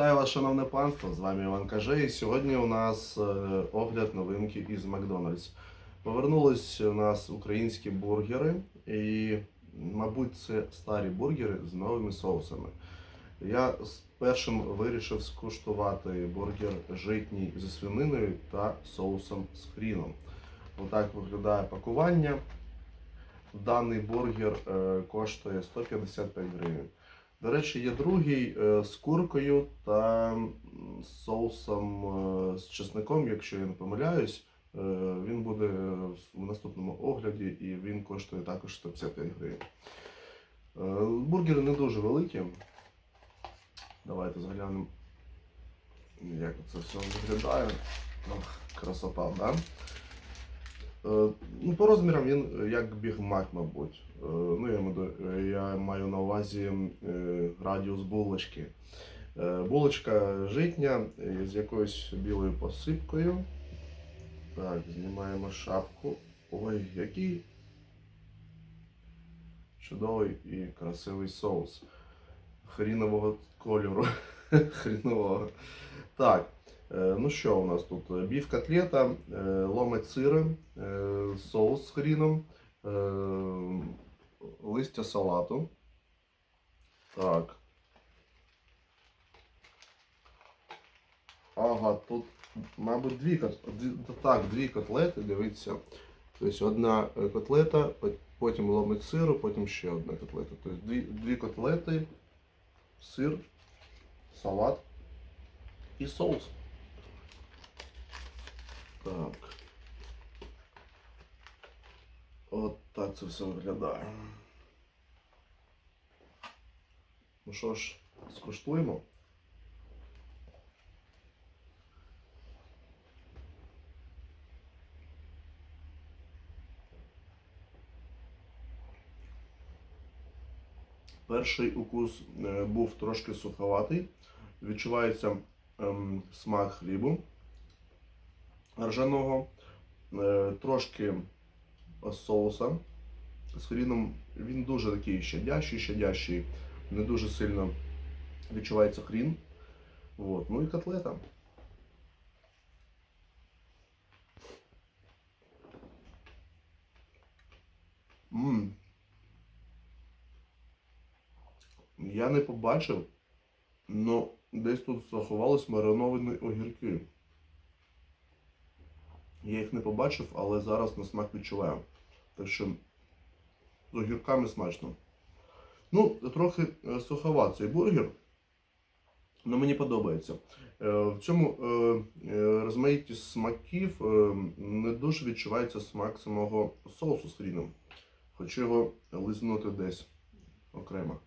Вітаю вас, шановне панство! З вами Іван Каже. І сьогодні у нас е, огляд новинки із Макдональдс. Повернулись у нас українські бургери, і, мабуть, це старі бургери з новими соусами. Я першим вирішив скуштувати бургер житній зі свининою та соусом з хріном. Отак виглядає пакування. Даний бургер е, коштує 155 гривень. До речі, є другий е, з куркою та соусом е, з чесником, якщо я не помиляюсь. Е, Він буде в наступному огляді і він коштує також 155 гривень. Бургери не дуже великі. Давайте заглянемо, як це все виглядає. Ох, красота, да? Е, Ну, по розмірам він е, як Біг Мак, мабуть. Е, Ну, я, я маю на увазі радіус булочки. Булочка житня з якоюсь білою посипкою. Так, знімаємо шапку. Ой, який чудовий і красивий соус. Хрінового кольору. Хрінового. Так. Е, Ну що у нас тут? Біф котлета, е, лометь сира, е, соус з хріном, листя салату. Так. Ага, тут, мабуть, дві, кот- дві- так, дві котлети, дивіться. Тобто одна котлета, потім ломить сиру, потім ще одна котлета. Тобто дві, дві котлети, сир, салат і соус. Так. От так це все виглядає. Ну що ж, скуштуємо. Перший укус е, був трошки суховатий. Відчувається ем, смак хлібу ржаного, е, трошки соуса з хріном. Він дуже такий щадящий, щадящий, не дуже сильно відчувається хрін. От. Ну і котлета. М. Я не побачив, але десь тут заховались мариновані огірки. Я їх не побачив, але зараз на смак відчуваю. Так що з огірками смачно. Ну, трохи е, суховат цей бургер. але мені подобається. Е, В цьому е, е, смаків не дуже відчувається смак самого соусу з хріном. Хочу його лизнути десь окремо.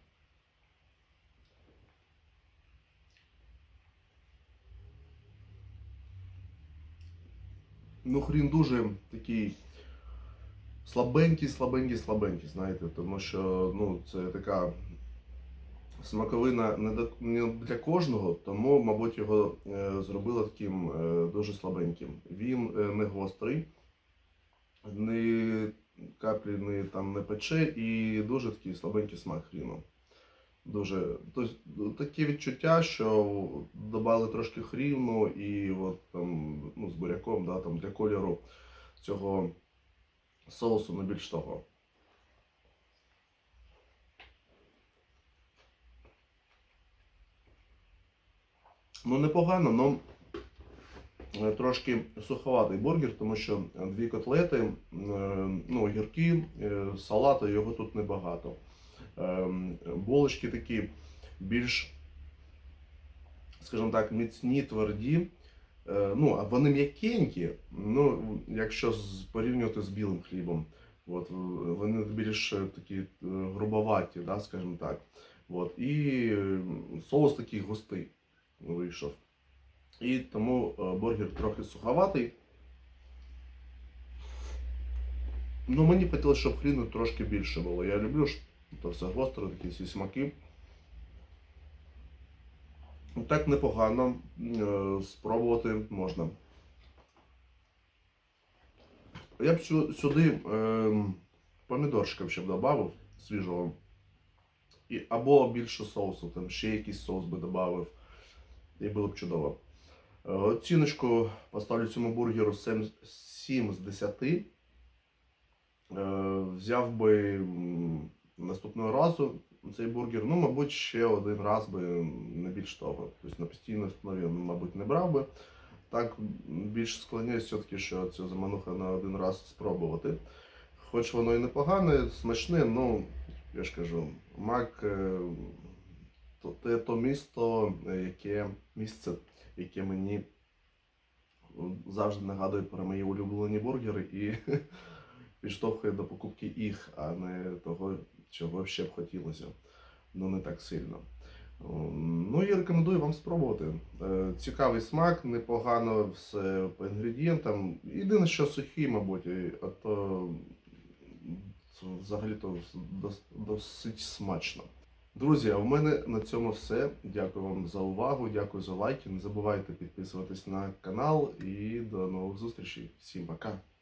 Ну, хрін дуже такий слабенький, слабенький, слабенький, знаєте, тому що ну, це така смаковина не, для кожного, тому, мабуть, його е, зробили таким е, дуже слабеньким. Він е, не гострий, ні каплі не, там, не пече і дуже такий слабенький смак хріну. Дуже тобто, таке відчуття, що додали трошки хріну і от там ну, з буряком, да, там для кольору цього соусу, не більш того. Ну, непогано, але трошки суховатий бургер, тому що дві котлети, е, ну, огірки, е, салату його тут небагато. Ем, Булочки такі більш, скажімо так, міцні, тверді. Е, Ну, а вони м'якенькі, ну, якщо порівнювати з білим хлібом. От, вони більш такі е, грубоваті, да, скажімо так. От, і соус такий густий вийшов. І тому е, бургер трохи суховатий. Ну, мені хотілося, щоб хріну трошки більше було. Я люблю то все гостро, такі всі смаки. Так непогано е, спробувати можна. Я б сюди е, помідорчиків ще б додав свіжого. І, або більше соусу, там ще якийсь соус би додав. і було б чудово. Е, Оціночку поставлю цьому бургеру 7, 7 з 10. Е, Взяв би наступного разу цей бургер, ну, мабуть, ще один раз би не більш того. Тобто на постійній основі, мабуть, не брав би. Так більш склоняюсь все-таки, що цю замануха на один раз спробувати. Хоч воно і непогане, смачне, ну, я ж кажу, мак е, то, те то місто, е, яке місце, яке мені завжди нагадує про мої улюблені бургери і підштовхує до покупки їх, а не того, чого ще б хотілося. Ну не так сильно. Ну і рекомендую вам спробувати. Е, Цікавий смак, непогано все по інгредієнтам. Єдине, що сухий, мабуть, а то взагалі-то досить смачно. Друзі, а в мене на цьому все. Дякую вам за увагу, дякую за лайки. Не забувайте підписуватись на канал і до нових зустрічей. Всім пока!